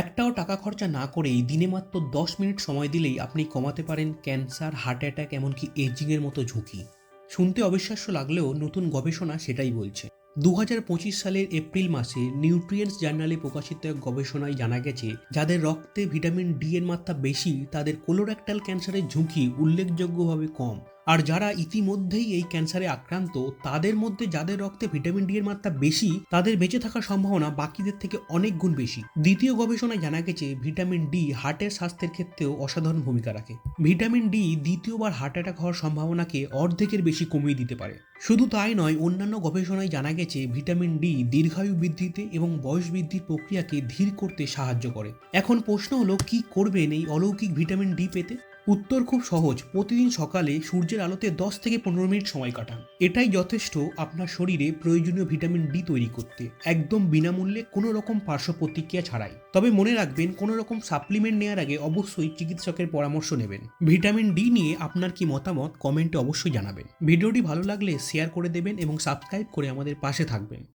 একটাও টাকা খরচা না করেই দিনে মাত্র দশ মিনিট সময় দিলেই আপনি কমাতে পারেন ক্যান্সার, হার্ট অ্যাটাক, এমনকি এজিংয়ের মতো ঝুঁকি। শুনতে অবিশ্বাস্য লাগলেও নতুন গবেষণা সেটাই বলছে। দু হাজার পঁচিশ সালের এপ্রিল মাসে নিউট্রিয়েন্টস জার্নালে প্রকাশিত এক গবেষণায় জানা গেছে, যাদের রক্তে ভিটামিন ডি এর মাত্রা বেশি, তাদের কোলোরেক্টাল ক্যান্সারের ঝুঁকি উল্লেখযোগ্যভাবে কম। আর যারা ইতিমধ্যেই এই ক্যান্সারে আক্রান্ত, তাদের মধ্যে যাদের রক্তে ভিটামিন ডি এর মাত্রা বেশি, তাদের বেঁচে থাকার সম্ভাবনা বাকিদের থেকে অনেক গুণ বেশি। দ্বিতীয় গবেষণায় জানা গেছে, ভিটামিন ডি হার্টের স্বাস্থ্যের ক্ষেত্রেও অসাধারণ ভূমিকা রাখে। ভিটামিন ডি দ্বিতীয়বার হার্ট অ্যাটাক হওয়ার সম্ভাবনাকে অর্ধেকের বেশি কমিয়ে দিতে পারে। শুধু তাই নয়, অন্যান্য গবেষণায় জানা গেছে, ভিটামিন ডি দীর্ঘায়ু বৃদ্ধিতে এবং বয়স বৃদ্ধির প্রক্রিয়াকে ধীর করতে সাহায্য করে। এখন প্রশ্ন হলো, কি করবেন এই অলৌকিক ভিটামিন ডি পেতে? উত্তর খুব সহজ। প্রতিদিন সকালে সূর্যের আলোতে দশ থেকে পনেরো মিনিট সময় কাটান। এটাই যথেষ্ট আপনার শরীরে প্রয়োজনীয় ভিটামিন ডি তৈরি করতে। একদম বিনামূল্যে কোনো রকম পার্শ্ব প্রতিক্রিয়া ছাড়াই। তবে মনে রাখবেন, কোনো রকম সাপ্লিমেন্ট নেওয়ার আগে অবশ্যই চিকিৎসকের পরামর্শ নেবেন। ভিটামিন ডি নিয়ে আপনার কি মতামত কমেন্টে অবশ্যই জানাবেন। ভিডিওটি ভালো লাগলে শেয়ার করে দেবেন এবং সাবস্ক্রাইব করে আমাদের পাশে থাকবেন।